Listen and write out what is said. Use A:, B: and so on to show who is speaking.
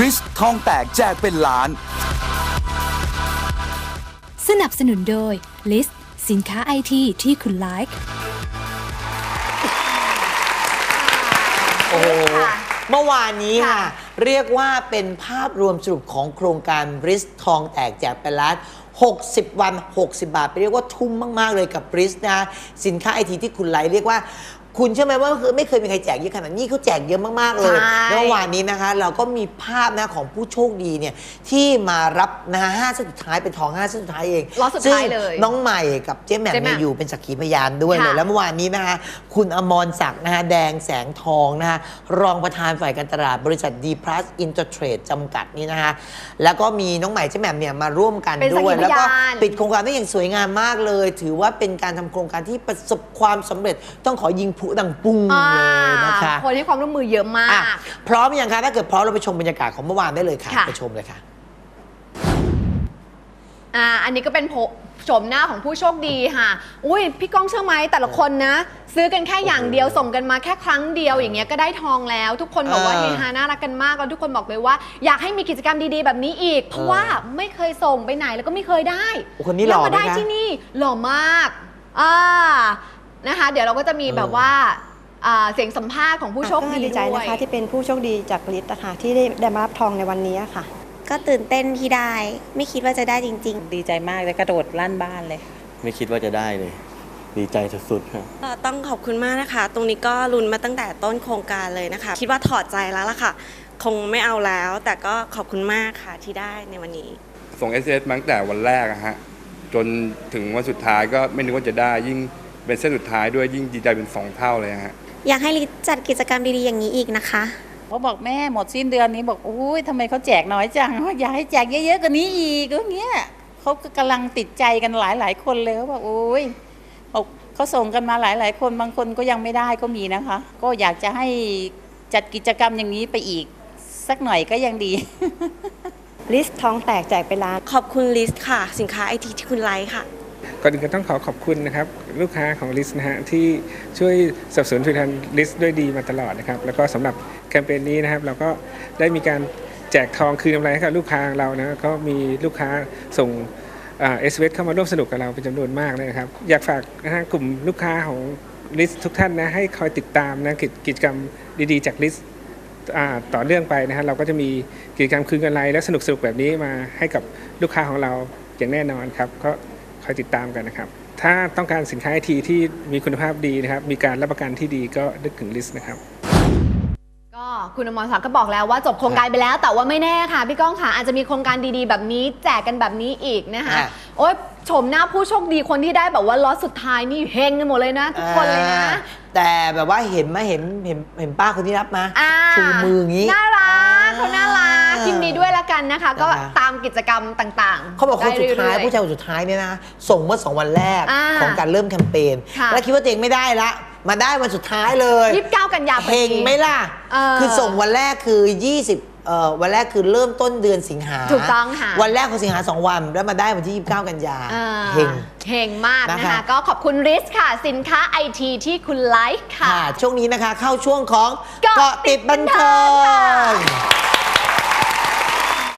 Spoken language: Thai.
A: ริสทองแตกแจกเป็นล้าน
B: สนับสนุนโดย List สินค้าไอทีที่คุณไลค์
C: โอ้โห
D: ค่ะ
C: เมื่อวานนี้ค่ะ
D: ค่ะ
C: เรียกว่าเป็นภาพรวมสรุปของโครงการบริสทองแตกแจกเป็นล้าน60 วัน 60 บาท ไปเรียกว่าทุ่มมาก ๆ เลยกับบริสนะ สินค้าไอทีที่คุณไลค์เรียกว่า คุณเชื่อไหมว่าคือไม่เคยมีใครแจกเยอะขนาดนี้เขาแจกเยอะมากๆเลย
D: ใช่
C: แล้วเมื่อวานนี้นะคะ เราก็มีภาพนะของผู้โชคดีเนี่ยที่มารับนะฮะห้าเส้นสุดท้ายเป็นทองห้าเส้นสุดท้ายเอง
D: ล็อตสุดท้ายเลย
C: ซึ่งน้องใหม่กับเจ๊แหม่ม
D: เจ๊แหม่
C: เนี่ย
D: ม
C: อยู่เป็นสักขีพยานด้วยเลย
D: ค่ะ
C: แล้วเมื่อวานนี้นะคะ คุณอมรศักดิ์นะคะแดงแสงทองนะคะรองประธานฝ่ายการตลาดบริษัท D Plus Intertrade จำกัดนี่นะคะแล้วก็มีน้องใหม่เจ๊แหม่มเนี่ยมาร่วมกัน
D: เป็นสัก
C: ด้วย
D: ขีพยาน
C: แล้วก็ปิด โครงการได้อย่างสวยงามมากเลย ถือว่าเป็นการทำโครงการที่ประสบความสำเร็จต้องขอยิงพลุดังปุ้ง
D: อ่า
C: เลยนะคะ
D: คนให้ความร่วมมือเยอะมา
C: อะ
D: ก
C: พร้อมยังคะถ้าเกิดพร้อมเราไปชมบรรยากาศของเมื่อวานได้เลยค่ะ
D: ค่ะ
C: ไปชมเลยค่ะ
D: อ่าอันนี้ก็เป็นโพโฉมหน้าของผู้โชคดีค่ะ อุ้ยพี่ก้องเชื่อไหมแต่ละคนนะ ซื้อกันแค่อย่างเดียวส่งกันมาแค่ครั้งเดียวอย่างเงี้ยก็ได้ทองแล้ว ทุกคนบอกว่า
C: เออ
D: เฮฮาน่ารักกันมากแล้วทุกคนบอกเลยว่า อยากให้มีกิจกรรมดีๆ แบบนี้อีก เพราะว่าไม่เคยส่งไปไหนแล้วก็ไม่เคยได้
C: โอ้คนนี้หล่อ
D: แล้วมาได้
C: ไหมคะ
D: ที่นี่หล่อมากอ่า นะคะ เดี๋ยวเราก็จะมี
C: เออ
D: แบบว่าอ่าเสียงสัมภาษณ์ของผู้โชคดี
E: ก็ดีใจ
D: ด้ว
E: นะ
D: ย
E: คะที่เป็นผู้โชคดีจากลิตนะคะที่ได้ได้มารับทองในวันนี้ค่ะ
F: ก็ตื่นเต้นที่ได้ ไม่คิดว่าจะได้จริง
G: ดีใจมากเลยกระโดดลั่นบ้านเลย
H: ไม่คิดว่าจะได้เลย ดีใจสุดๆครับ
F: ๆ ก็ต้องขอบคุณมากนะคะ ตรงนี้ก็ลุ้นมาตั้งแต่ต้นโครงการเลยนะคะ คิดว่าถอดใจแล้วล่ะค่ะ คงไม่เอาแล้ว แต่ก็ขอบคุณมากค่ะที่ได้ในวันนี้
I: ส่ง s อ s มาตั้งแต่วันแรกอะฮะ จนถึงวันสุดท้ายก็ไม่นึกว่าจะได้ ยิ่ง เป็นเส้นสุดท้ายด้วยยิ่งดีใจเป็นสองเท่าเลยฮะ
F: อยากให้ลิศจัดกิจกรรมดีๆอย่างนี้อีกนะคะ
G: เขาบอกแม่หมดสิ้นเดือนนี้บอกโอ้ยทำไมเขาแจกน้อยจังอยากให้แจกเยอะๆกว่านี้อีกก็เงี้ยเขาก็กำลังติดใจกันหลายๆคนเลยเขาบอกโอ้ยบอกเขาส่งกันมาหลายๆ คนบางคนก็ยังไม่ได้ก็มีนะคะ ก็อยากจะให้จัดกิจกรรมอย่างนี้ไปอีก สักหน่อยก็ยังดี
E: ลิสทองแตกแจกไปล้าน
F: ขอบคุณลิสค่ะ สินค้าไอทีที่คุณไลค์ค่ะ
J: ก่อนอื่นก็ต้องขอขอบคุณนะครับลูกค้าของลิสนะฮะที่ช่วยสนับสนุนผลิตภัณฑ์ลิสด้วยดีมาตลอดนะครับแล้วก็สำหรับแคมเปญนี้นะครับ เราก็ได้มีการแจกทองคืนกำไรให้กับลูกค้าของเรานะก็มีลูกค้าส่งเอสเวเข้ามาร่วมสนุกกับเราเป็นจำนวนมากนะครับ อยากฝากนะฮะกลุ่มลูกค้าของลิสทุกท่านนะให้คอยติดตามนะกิจกรรมดีๆ จากลิสต่อเนื่องไปนะฮะเราก็จะมีกิจกรรมคืนกำไรและสนุกสนุกๆแบบนี้มาให้กับลูกค้าของเราอย่างแน่นอนครับก็ คอยติดตามกันนะครับ ถ้าต้องการสินค้าไอทีที่มีคุณภาพดีนะครับ มีการรับประกันที่ดีก็นึกถึงลิสต์นะครับ
D: ก็คุณอมรศักดิ์ก็บอกแล้วว่าจบโครงการไปแล้ว แต่ว่าไม่แน่ค่ะ พี่ก้องค่ะอาจจะมีโครงการดีๆ แบบนี้แจกกันแบบนี้อีกนะคะ
C: อะ
D: โอ๊ยชมหน้าผู้โชคดีคนที่ได้แบบว่าล็อตสุดท้ายนี่เฮงกันหมดเลยนะ ทุกคนเลยนะ
C: อ่าแต่แบบว่าเห็นไหมเห็นเห็นเห็นป้าคนที่รับมา
D: อ่า
C: ชูมืออย่างนี้
D: น่ารักเขาน่ารัก
C: อ่า
D: ยินดีด้วยละกันนะคะ ก็
C: นะคะ
D: ตามกิจกรรมต่างๆ
C: เขาบอกคนสุดท้าย
D: ไเรื่อๆ
C: ผู้ชายคนสุดท้ายเนี่ยนะ ส่งเมื่อสองวันแรก
D: อ่า
C: ของการเริ่มแคมเปญ
D: ค่ะ
C: แล้วคิดว่าตัวเองไม่ได้ละมาได้วันสุดท้ายเลย
D: ยี่สิบเก้ากันยา
C: เฮงไหมล่ะ
D: เออ
C: คือส่งวันแรกคือ 20เอ่อวันแรกคือเริ่มต้นเดือนสิงหา
D: ถูกต้องค่ะ
C: วันแรกของสิงหาสองวัน แล้วมาได้วันที่ 29 กันยา
D: อ่า
C: เฮง
D: เฮงมากนะ
C: นะคะ
D: คะ ก็ขอบคุณริสค่ะ สินค้าไอทีที่คุณไลค์ค่ะ
C: ค่ะช่วงนี้นะคะเข้าช่วงของ
D: เกาะติดบันเทิงค่ะ
C: ง